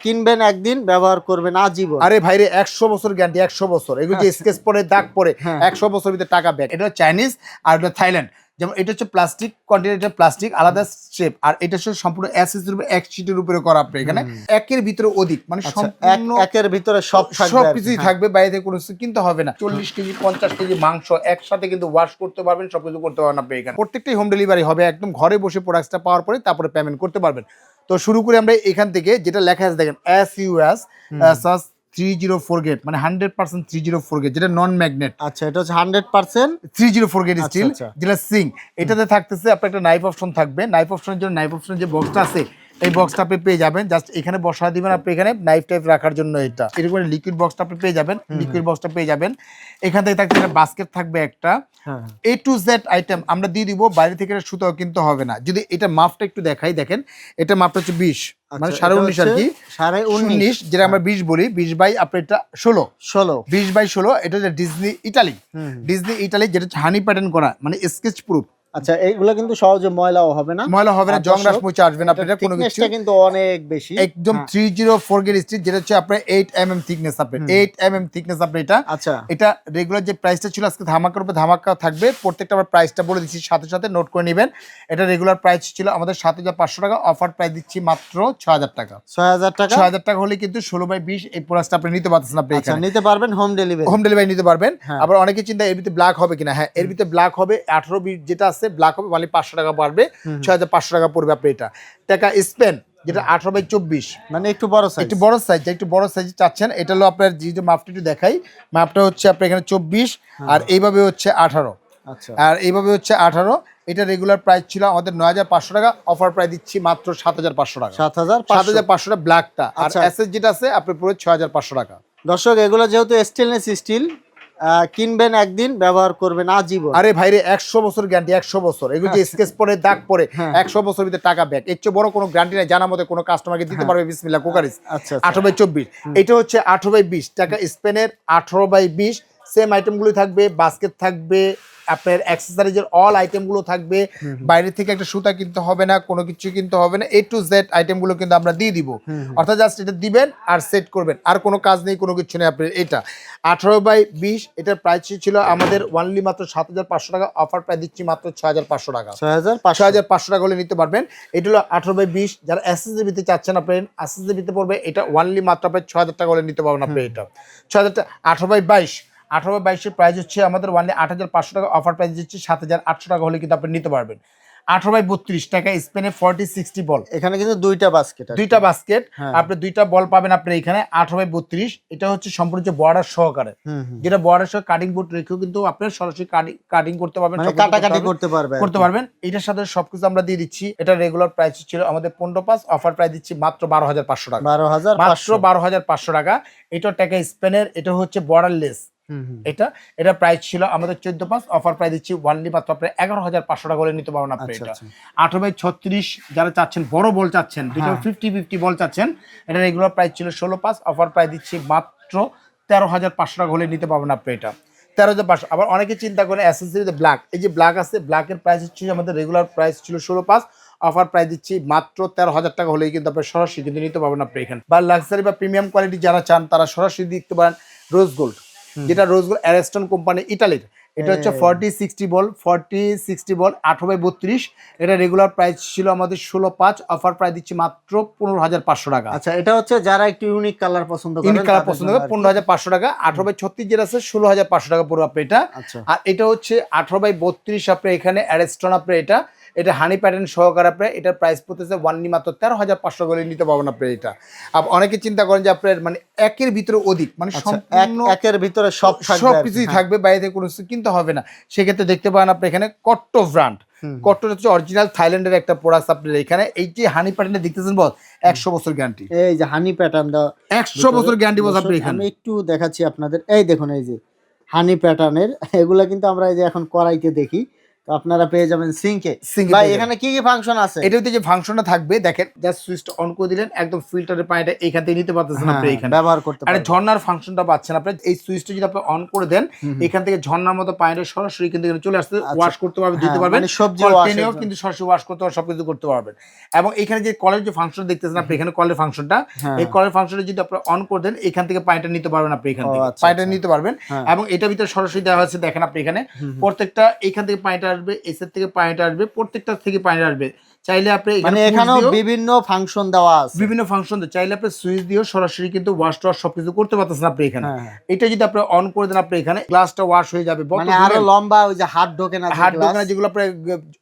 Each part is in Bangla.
কিনবেন একদিন ব্যবহার করবেন আজীবন। আরে ভাইরে একশো বছর গ্যারান্টি একশো বছর। এগুলো যে আচ্ছা। স্কেচ পরে দাগ পরে হ্যাঁ। একশো বছর ভিতরে টাকা ব্যাক এটা চাইনিজ আর এটা থাইল্যান্ড যেমন এটা হচ্ছে প্লাস্টিক কন্টেনার প্লাস্টিক আলাদা শেপ আর এটা হচ্ছে সম্পূর্ণ অ্যাসেসের উপরে এক শিটের উপরে করা আপনি এখানে। একের ভিতরে অধিক মানে আচ্ছা, সম্পূর্ণ একের ভিতরে সব থাকবে সব কিছুই হ্যাঁ। থাকবে বাইরে থেকে কোনো কিছু কিনতে হবে না। চল্লিশ কেজি পঞ্চাশ কেজি মাংস একসাথে কিন্তু ওয়াশ করতে পারবেন সবকিছু করতে পারবেন আপনি এখানে। প্রত্যেকটাই হোম ডেলিভারি হবে একদম ঘরে বসে প্রোডাক্টটা পাওয়ার পরে তারপরে পেমেন্ট করতে পারবেন। তো শুরু করে আমরা এখান থেকে যেটা লেখা আছে দেখেন S U S SUS three zero four grade মানে hundred percent three zero four grade যেটা নন ম্যাগনেট আচ্ছা এটা হচ্ছে hundred percent three zero four grade steel. যেটা সিং এটাতে থাকতেছে আপনার একটা নাইফ অপশন থাকবে। নাইফ অপশনের জন্য নাইফ অপশনের যে বক্সটা আছে এই বক্সটা আপনি পেয়ে যাবেন। জাস্ট এখানে বসা দিবেন আপনি এখানে নাইফ টাইপ রাখার জন্য এটা। এরকম লিকুইড বক্সটা আপনি পেয়ে যাবেন লিকুইড বক্সটা পেয়ে যাবেন। এখান থেকে একটা বাস্কেট থাকবে একটা। হ্যাঁ এ টু জেড আইটেম আমরা দিয়ে দিব বাইরে থেকে সুতাও কিনতে হবে না। যদি এটা মাপটা একটু দেখাই দেখেন এটা মাপটা হচ্ছে বিশ। মানে আচ্ছা, সাড়ে এটা উনিশ আর কি। সাড়ে উনিশ। যেটা আমরা বিশ বলি বিশ বাই আপনার এটা ষোলো। ষোলো। বিশ বাই ষোলো এটা হচ্ছে ডিজনি ইটালি। ডিজনি ইটালি যেটা হানি প্যাটার্ন করা মানে স্কেচ প্রুফ আচ্ছা এইগুলো কিন্তু সহজে ময়লাও হবে না। ময়লা হবে না জং রাস মুছে আসবে না আপনার কোনো কিছু। কিন্তু অনেক বেশি। একদম হ্যাঁ। Three zero four grade stitch যেটা হচ্ছে আপনার এইট এম এম থিকনেস আপনার এইট এম এম থিকনেস আপনার এটা। আচ্ছা। এটা রেগুলার যে প্রাইসটা ছিল আজকে ধামাকার উপরে ধামাকা থাকবে প্রত্যেকটা আবার প্রাইসটা বলে দিচ্ছি সাথে সাথে নোট করে নেবেন। এটা রেগুলার প্রাইস ছিল আমাদের সাত হাজার পাঁচশো টাকা অফার প্রাইস দিচ্ছি মাত্র ছ হাজার টাকা। ছয় হাজার টাকা? ছ হাজার টাকা হলে কিন্তু ষোলো বাই বিশ এই প্রোডাক্টটা আপনি নিতে পারতেছেন আপনি আচ্ছা নিতে পারবেন হোম ডেলিভারি হোম ডেলিভারি নিতে পারবেন। হ্যাঁ। আবার অনেকে চিন্তা এর ভিতরে ব্ল্যাক হবে কিনা? হ্যাঁ এর ভিতরে ব্ল্যাক হবে আঠারো বিশ যেটা আছে ব্ল্যাক হবে মানে পাঁচশো টাকা বাড়বে ছয় হাজার পাঁচশো টাকা পড়বে আপনি এটা। টাকা স্পেন যেটা আঠারো বাই চব্বিশ। মানে একটু বড় সাইজ একটু বড় সাইজ একটু বড় সাইজ চাচ্ছেন এটা হলো আপনার যে মাপটা একটু দেখাই। মাপটা হচ্ছে আপনার এখানে চব্বিশ আর এইভাবে হচ্ছে আঠারো। আচ্ছা। আর এইভাবে হচ্ছে আঠারো এটা রেগুলার প্রাইস ছিল আমাদের নয় হাজার পাঁচশো টাকা অফার প্রাইস দিচ্ছি মাত্র সাত হাজার পাঁচশো টাকা। সাত হাজার সাত হাজার পাঁচশো টাকা ব্ল্যাকটা আর আচ্ছা। এসএস যেটা আছে আপনার পুরো ছয় হাজার পাঁচশো টাকা। দর্শক এগুলো যেহেতু স্টেনলেস স্টিল কিনবেন একদিন ব্যবহার করবেন আজীবন। আরে ভাইরে একশো বছর গ্যারান্টি একশো বছর। এগুলো যে স্কেচ পরে দাগ পরে হ্যাঁ। একশো বছর ভিতরে টাকা ব্যাক। এর চেয়ে বড় কোনো গ্যারান্টি নাই জানার মতো কোনো কাস্টমারকে দিতে পারবে বিসমিল্লা কুকারিস। আচ্ছা আঠারো বাই চব্বিশ। এটা হচ্ছে আঠারো বাই বিশ। টাকা স্পেনের আঠারো বাই বিশ। সেম আইটেমগুলি থাকবে বাস্কেট থাকবে আপনার অ্যাক্সেসরিজের অল আইটেমগুলো থাকবে। বাইরে থেকে একটা সুতা কিনতে হবে না কোনো কিছু কিনতে হবে না। এ টু জেড আইটেমগুলো কিন্তু আমরা দিয়ে দিব। অর্থাৎ জাস্ট এটা দিবেন আর সেট করবেন। আর কোনো কাজ নেই কোনো কিছু নেই আপনার এটা। আঠারো বাই বিশ এটার প্রাইস ছিল আমাদের ওয়ানলি মাত্র সাত হাজার পাঁচশো টাকা। অফার প্রায় দিচ্ছি মাত্র ছয় হাজার পাঁচশো টাকা। ছয় হাজার ছয় পাঁচশো হাজার পাঁচশো টাকা হলে নিতে পারবেন। এটা হলো আঠারো বাই বিশ। যারা এসএসডিবিতে চাচ্ছেন আপনি এসএসডিবিতে পড়বে এটা ওয়ানলি মাত্র আপনি ছয় হাজার টাকা হলে নিতে পারবেন আপনি এটা। ছয় হাজার টাকা আঠারো বাই বাইশ। আঠারো বাই বাইশের প্রাইস হচ্ছে আমাদের ওয়ানলি আট হাজার পাঁচশো টাকা। অফার প্রাইস দিচ্ছি সাত হাজার আটশো টাকা হলে কিন্তু আপনি নিতে পারবেন। আঠারো বাই বত্রিশ টাকা স্পেনে ফর্টি সিক্সটি বল এখানে কিন্তু দুইটা বাস্কেট দুইটা বাস্কেট হ্যাঁ। আপনি দুইটা বল পাবেন আপনি এখানে আঠারো বাই বত্রিশ। এটা হচ্ছে সম্পূর্ণ বর্ডার সহকারে। যেটা বর্ডার সহ কাটিং বোর্ড রেখেও কিন্তু আপনার সরাসরি কাটিং করতে পারবেন মানে সবকিছু করতে পারবেন। করতে পারবেন। এটার সাথে সবকিছু আমরা দিয়ে দিচ্ছি। এটা রেগুলার প্রাইস ছিল আমাদের পনেরো পাঁচ। অফার প্রাইস দিচ্ছি মাত্র বারো হাজার পাঁচশো টাকা। বারো হাজার মাত্র পাঁচশো। বারো হাজার পাঁচশো টাকা। এটা টাকা স্পেনের এটা হচ্ছে বর্ডারলেস। এটা এটা প্রাইস ছিল আমাদের চোদ্দ পাঁচ অফার প্রাইস দিচ্ছি ওয়ানলি মাত্র আপনি এগারো হাজার পাঁচশো টাকা করে নিতে পারবেন আপনি আচ্ছা, এটা। আচ্ছা। আঠারো বাই ছত্রিশ যারা চাচ্ছেন বড় বল চাচ্ছেন দুটো। ফিফটি ফিফটি বল চাচ্ছেন এটা রেগুলার প্রাইস ছিল ষোলো পাঁচ অফার প্রাইস দিচ্ছি মাত্র তেরো হাজার পাঁচশো টাকা হলে নিতে পারবেন আপনি এটা। তেরো হাজার পাঁচশো আবার অনেকে চিন্তা করে অ্যাসেসরিতে ব্ল্যাক এই যে ব্ল্যাক আছে ব্ল্যাকের প্রাইস হচ্ছে আমাদের রেগুলার প্রাইস ছিল ষোলো পাঁচ অফার প্রাইস দিচ্ছি মাত্র তেরো হাজার টাকা হলেই কিন্তু আপনি সরাসরি কিন্তু নিতে পারবেন আপনি এখানে। বা লাক্সারি বা প্রিমিয়াম কোয়ালিটি যারা চান তারা সরাসরি দেখতে পারেন রোজ গোল্ড যেটা রোজ গোল্ড অ্যারেস্টন কোম্পানি ইটালির। এটা হচ্ছে forty sixty bowl forty sixty bowl আঠারো বাই বত্রিশ। এটা রেগুলার প্রাইস ছিল আমাদের ষোলো পাঁচ অফার প্রাইস দিচ্ছি মাত্র পনেরো হাজার পাঁচশো টাকা। আচ্ছা এটা হচ্ছে যারা একটু ইউনিক কালার পছন্দ ইউনিক কালার পছন্দ করে পনেরো হাজার পাঁচশো টাকা আঠারো বাই ছত্রিশ যেটা আছে ষোলো হাজার পাঁচশো টাকা পড়বে আপনি এটা। আচ্ছা। আর এটা হচ্ছে আঠারো বাই বত্রিশ আপনি এখানে অ্যারেস্টন আপনি এটা। এটা হানি প্যাটার্ন সহকারে আপনি এটার প্রাইস পড়তেছে ওয়ানলি মাত্র তেরো হাজার পাঁচশো করে নিতে পারবেন আপনি এটা। আপ অনেকে চিন্তা করেন যে আপনার মানে একের ভিতরে অধিক মানে আচ্ছা একের ভিতরে সব থাকবে সব কিছুই হ্যাঁ। থাকবে বাইরে থেকে কোনো কিছু। কিনতে হবে না। সেক্ষেত্রে দেখতে পারেন আপনি এখানে কট্টো ব্র্যান্ড হুম। কট্টো হচ্ছে অরিজিনাল থাইল্যান্ডের একটা প্রোডাক্ট আপনার এখানে। এই যে হানি প্যাটার্ন দেখতেছেন বস একশো বছর গ্যারান্টি এই যে হানি প্যাটার্ন একশো বছর গ্যারান্টি বস আপনি এখানে। একটু দেখাচ্ছি আপনাদের। এই দেখুন এই যে হানি প্যাটার্নের এগুলা কিন্তু আমরা এই যে এখন করাইতে দেখি। তো আপনারা পেয়ে যাবেন সিঙ্কে ভাই এখানে কি কি ফাংশন আছে এটাতে যে ফাংশনটা থাকবে দেখেন জাস্ট সুইচটা অন করে দিলেন একদম ফিল্টারের পানিটা এখান থেকে নিতে পারতেছেন হ্যাঁ, আপনি এখানে ব্যবহার করতে আরে ঝর্ণার ফাংশনটা পাচ্ছেন আপনি এই সুইচটা যদি আপনি অন করে দেন। এখান থেকে ঝর্ণার মতো পানিটা সরাসরি কিন্তু এখানে চলে আসতে আচ্ছা। ওয়াশ করতে পারবেন দিতে হ্যাঁ, পারবেন মানে সবজি টেনেও কিন্তু সরাসরি ওয়াশ করতে পারবেন সবকিছু করতে পারবেন এবং এখানে যে কলের যে ফাংশন দেখতেছেন আপনি এখানে কলের ফাংশনটা হ্যাঁ। এই কলের ফাংশনটা যদি আপনি অন করে দেন এখান থেকে পানিটা নিতে পারবেন আপনি এখান থেকে আচ্ছা, পানিটা আচ্ছা। নিতে পারবেন হ্যাঁ। এবং এটা ভিতরে সরাসরি দেওয়া হচ্ছে দেখেন আপনি এখানে। প্রত্যেকটা এখান থেকে পানিটা আসবে এসের থেকে পানিটা আসবে প্রত্যেকটা থেকে পানিটা আসবে। চাইলে আপনি মানে এখানেও বিভিন্ন ফাংশন দেওয়া আছে। বিভিন্ন ফাংশন চাইলে আপনি সুইচ দিয়েও সরাসরি কিন্তু ওয়াশ সবকিছু করতে পারতেছেন আপনি এখানে। হ্যাঁ, হ্যাঁ। এটা যদি আপনি অন করে দেন আপনি এখানে গ্লাসটা ওয়াশ হয়ে যাবে মানে আরও লম্বা ওই যে হাত ঢোকে না হাত glass। দোকানে যেগুলো আপনি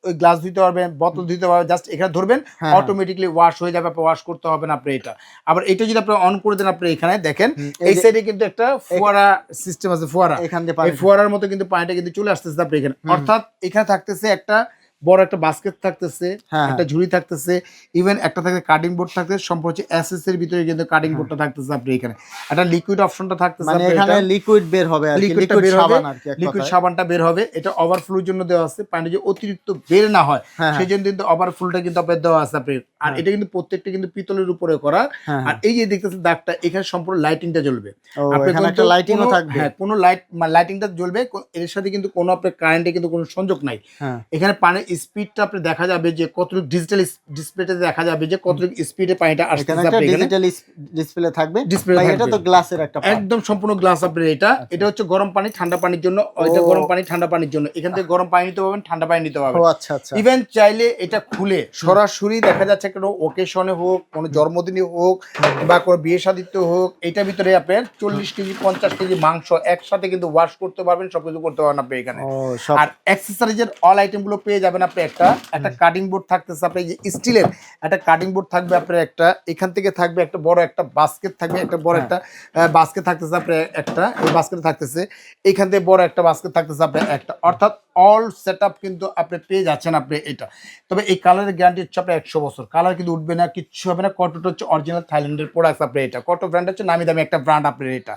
ওই গ্লাস পারবেন বোতল পারবেন জাস্ট এখানে ধরবেন হ্যাঁ। অটোমেটিকলি ওয়াশ হয়ে যাবে আপনি ওয়াশ করতে হবে না আপনি এটা। আবার এটা যদি আপনি অন করে দেন আপনি এখানে দেখেন এই সাইডে কিন্তু একটা ফোয়ারা সিস্টেম আছে ফোয়ারা। এখান দিয়ে ফোয়ারার মতো কিন্তু পানিটা কিন্তু চলে আসতেছে আপনি এখানে। অর্থাৎ এখানে থাকতেছে একটা বড় একটা বাস্কেট থাকতেছে হ্যাঁ, একটা ঝুড়ি থাকতেছে ইভেন একটা থাকে কাটিং বোর্ড থাকতেছে সম্পর্ক হচ্ছে এসএস এর ভিতরে কিন্তু কাটিং বোর্ডটা থাকতেছে আপনি এখানে। একটা লিকুইড অপশনটা থাকতেছে মানে এখানে লিকুইড বের হবে আর লিকুইড বের হবে লিকুইড সাবানটা বের হবে এটা ওভারফ্লোর জন্য দেওয়া আছে পানি যে অতিরিক্ত বের না হয় হ্যাঁ, সেই জন্য কিন্তু ওভারফ্লোটা কিন্তু আপনার দেওয়া আছে আপনার। আর হ্যাঁ। এটা কিন্তু প্রত্যেকটা কিন্তু পিতলের উপরে করা। হ্যাঁ, আর এই যে দেখতেছেন দাগটা এখানে সম্পূর্ণ লাইটিংটা জ্বলবে। আপনি এখানে একটা লাইটিংও থাকবে। হ্যাঁ কোনো লাইট লাইটিংটা জ্বলবে এর সাথে কিন্তু কোনো আপনার কারেন্টে কিন্তু কোনো সংযোগ নাই। হ্যাঁ। এখানে পানির স্পিডটা আপনি দেখা যাবে যে কতটুকু ডিজিটাল ডিসপ্লেতে দেখা যাবে যে কতটুকু স্পিডে পানিটা একটা আপনি ডিজিটাল ডিসপ্লে থাকবে। এটা তো গ্লাসের একটা একদম সম্পূর্ণ গ্লাস আপনার এটা। এটা হচ্ছে গরম পানি ঠান্ডা পানির জন্য। এটা গরম পানি ঠান্ডা পানির জন্য। এখান থেকে গরম পানি নিতে পারবেন ঠান্ডা পানি নিতে পারবেন। ও আচ্ছা আচ্ছা। ইভেন চাইলে এটা খুলে সরাসরি দেখা যাচ্ছে কোনো ওকেশনে হোক কোনো জন্মদিনে হোক বা কোনো বিয়ে শাদিতে হোক এটার ভিতরে আপনার চল্লিশ কেজি পঞ্চাশ কেজি মাংস একসাথে কিন্তু ওয়াশ করতে পারবেন সবকিছু করতে পারবেন আপনি এখানে। আর অ্যাক্সেসরিজের অল আইটেমগুলো পেয়ে যাবেন আপনি একটা একটা কাটিং বোর্ড থাকতেছে আপনি যে স্টিলের একটা কাটিং বোর্ড থাকবে আপনার একটা এখান থেকে থাকবে একটা বড় একটা বাস্কেট থাকবে একটা বড় একটা বাস্কেট থাকতেছে আপনার একটা এই বাস্কেট থাকতেছে এখান থেকে বড় একটা বাস্কেট থাকতেছে আপনার একটা। অর্থাৎ অল সেট কিন্তু আপনি পেয়ে যাচ্ছেন আপনি এটা। তবে এই কালারের গ্যারান্টি হচ্ছে আপনার একশো বছর। কালার কিন্তু উঠবে না কিচ্ছু হবে না কটোটা হচ্ছে অরিজিনাল থাইল্যান্ডের প্রোডাক্ট আপনার এটা। কটো ব্র্যান্ড হচ্ছে নামি দামি একটা ব্র্যান্ড আপনার এটা।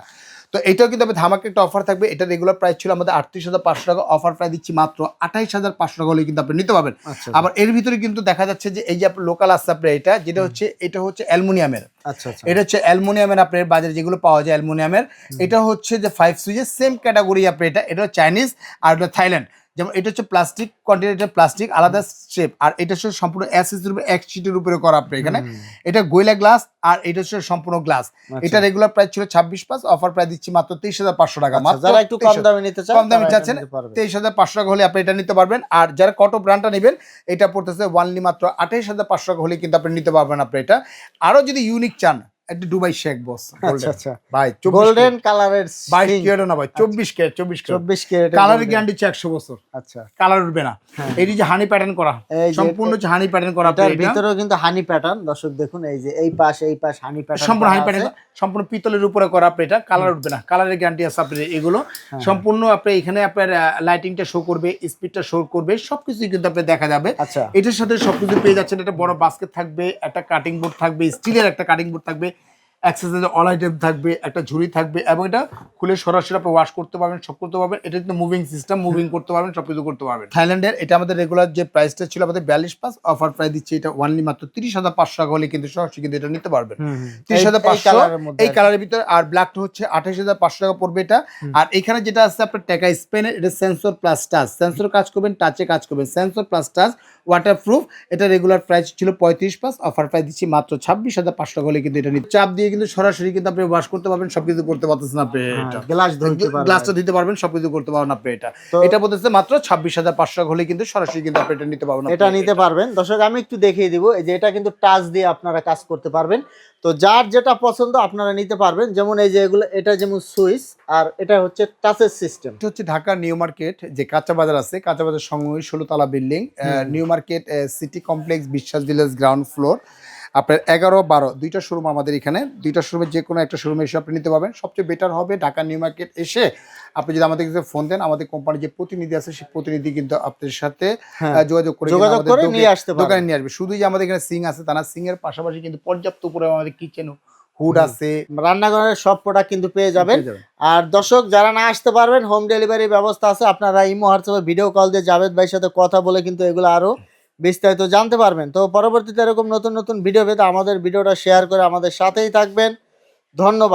তো এটাও কিন্তু ধামাকে একটা অফার থাকবে। এটা রেগুলার প্রাইস ছিল আমাদের আটত্রিশ হাজার পাঁচশো টাকা। অফার প্রায় দিচ্ছি মাত্র আঠাইশ হাজার পাঁচশো টাকা হলে কিন্তু আপনি নিতে পারবেন। আচ্ছা। আবার এর ভিতরে কিন্তু দেখা যাচ্ছে যে এই যে আপনার লোকাল আসছে আপনার এটা যেটা হচ্ছে এটা হচ্ছে অ্যালমোনিয়ামের। আচ্ছা আচ্ছা। এটা হচ্ছে অ্যালমোনিয়ামের আপনার বাজারে যেগুলো পাওয়া যায় অ্যালমোনিয়ামের। এটা হচ্ছে যে ফাইভ সুইচের সেম ক্যাটাগরি আপনার এটা। এটা চাইনিজ আর এটা থাইল্যান্ড যেমন এটা হচ্ছে প্লাস্টিক কন্টেনার প্লাস্টিক আলাদা শেপ আর এটা হচ্ছে সম্পূর্ণ অ্যাসেস রূপে এক শিটের উপরে করা আপনার এখানে। এটা গোয়েলা গ্লাস আর এটা হচ্ছে সম্পূর্ণ গ্লাস আচ্ছা। এটা রেগুলার প্রাইস ছিল ছাব্বিশ পাঁচ অফার প্রাইস দিচ্ছি মাত্র তেইশ হাজার পাঁচশো টাকা। আচ্ছা, মাত্র যারা একটু কম দামে নিতে চান কম দামে চাচ্ছেন। তেইশ হাজার পাঁচশো টাকা হলে আপনি এটা নিতে পারবেন। আর যারা কত ব্র্যান্ডটা নেবেন এটা পড়তেছে ওয়ানলি মাত্র আঠাইশ হাজার পাঁচশো টাকা হলে কিন্তু আপনি নিতে পারবেন আপনি এটা। আরও যদি ইউনিক চান একটা দুবাই শেখ বস আচ্ছা আচ্ছা। ভাই গোল্ডেন কালারের না ভাই ক্যারেট গ্যারান্টি হচ্ছে একশো বছর। আচ্ছা। কালার উঠবে না। হ্যাঁ। এই যে হানি প্যাটার্ন করা যে সম্পূর্ণ হানি প্যাটার্ন করা ভিতরেও কিন্তু হানি প্যাটার্ন দর্শক দেখুন এই যে এই পাশ এই পাশ হানি প্যাটার্ন সম্পূর্ণ হাই প্যাটার্ন সম্পূর্ণ পিতলের উপরে করা আপনি এটা কালার উঠবে না। কালারের গ্যারান্টি আছে আপনার এগুলো। হ্যাঁ। সম্পূর্ণ আপনি এখানে আপনার লাইটিংটা শো করবে স্পিডটা শো করবে সবকিছুই কিন্তু আপনি দেখা যাবে। আচ্ছা। এটার সাথে সবকিছু পেয়ে যাচ্ছেন একটা বড় বাস্কেট থাকবে একটা কাটিং বোর্ড থাকবে স্টিলের একটা কাটিং বোর্ড থাকবে। অ্যাক্সেসরিজ অল আইটেম থাকবে একটা ঝুড়ি থাকবে এবং এটা খুলে সরাসরি আপনি ওয়াশ করতে পারবেন সব করতে পারবেন। এটা কিন্তু মুভিং সিস্টেম মুভিং করতে পারবেন সব কিছু করতে পারবেন। থাইল্যান্ডের এটা আমাদের রেগুলার যে প্রাইসটা ছিল আমাদের বিয়াল্লিশ পাঁচ অফার প্রাইস দিচ্ছে এটা ওয়ানলি মাত্র তিরিশ হাজার পাঁচশো টাকা হলে কিন্তু সরাসরি কিন্তু এটা নিতে পারবেন। তিরিশ হাজার পাঁচশো এই কালারের ভিতরে আর ব্ল্যাকটা হচ্ছে আঠাশ হাজার পাঁচশো টাকা পড়বে এটা। আর এখানে যেটা আছে আপনার টাকা স্পেনের এটা সেন্সর প্লাস টাচ সেন্সর কাজ করবেন টাচে কাজ করবেন। Sensor plus touch waterproof এটা রেগুলার প্রাইস ছিল পঁয়ত্রিশ পাঁচ অফার প্রাইস দিচ্ছি মাত্র ছাব্বিশ হাজার পাঁচশো টাকা হলে কিন্তু এটা চাপ দিয়ে কিন্তু সরাসরি কিন্তু আপনি ওয়াশ করতে পারবেন সবকিছু করতে পারতেছেন আপনি এটা। গ্লাস ধরতে গ্লাসটা দিতে পারবেন সবকিছু করতে পারবেন আপনি এটা। এটা বলতেছে মাত্র ছাব্বিশ হাজার পাঁচশো টাকা হলে কিন্তু সরাসরি কিন্তু আপনি এটা নিতে পারবেন এটা নিতে পারবেন। দর্শক আমি একটু দেখিয়ে দিব এই যে এটা কিন্তু টাচ দিয়ে আপনারা কাজ করতে পারবেন। তো যার যেটা পছন্দ আপনারা নিতে পারবেন। যেমন এই যে এগুলো এটা যেমন সুইচ আর এটা হচ্ছে টাচের সিস্টেম এটা হচ্ছে ঢাকা নিউ মার্কেট যে কাঁচা বাজার আছে কাঁচা বাজার সংলগ্ন ষোলোতলা building new market city complex Biswas village ground floor. আপনার এগারো বারো দুইটা শোরুম আমাদের এখানে। দুইটা শোরুমে যে কোনো একটা শোরুমে এসে আপনি নিতে পারবেন। সবচেয়ে বেটার হবে ঢাকা নিউ মার্কেট এসে আপনি যদি আমাদের কাছে ফোন দেন আমাদের কোম্পানির যে প্রতিনিধি আছে সেই প্রতিনিধি কিন্তু আপনার সাথে হ্যাঁ। যোগাযোগ করে যোগাযোগ করে নিয়ে আসতে দোকানে নিয়ে আসবে। শুধু যে আমাদের এখানে সিং আছে তা না সিং এর পাশাপাশি কিন্তু পর্যাপ্ত পরিমাণে আমাদের কিচেন হুড আছে। রান্নাঘরের সব প্রোডাক্ট কিন্তু পেয়ে যাবেন পেয়ে যাবেন। আর দর্শক যারা না আসতে পারবেন হোম ডেলিভারি ব্যবস্থা আছে। আপনারা ইমো হোয়াটসঅ্যাপে ভিডিও কল দিয়ে জাভেদ ভাইয়ের সাথে কথা বলে কিন্তু এগুলো আরও বিস্তারিত জানতে পারবেন। তো পরবর্তীতে এরকম নতুন নতুন ভিডিও পেতে আমাদের ভিডিওটা শেয়ার করে আমাদের সাথেই থাকবেন। ধন্যবাদ।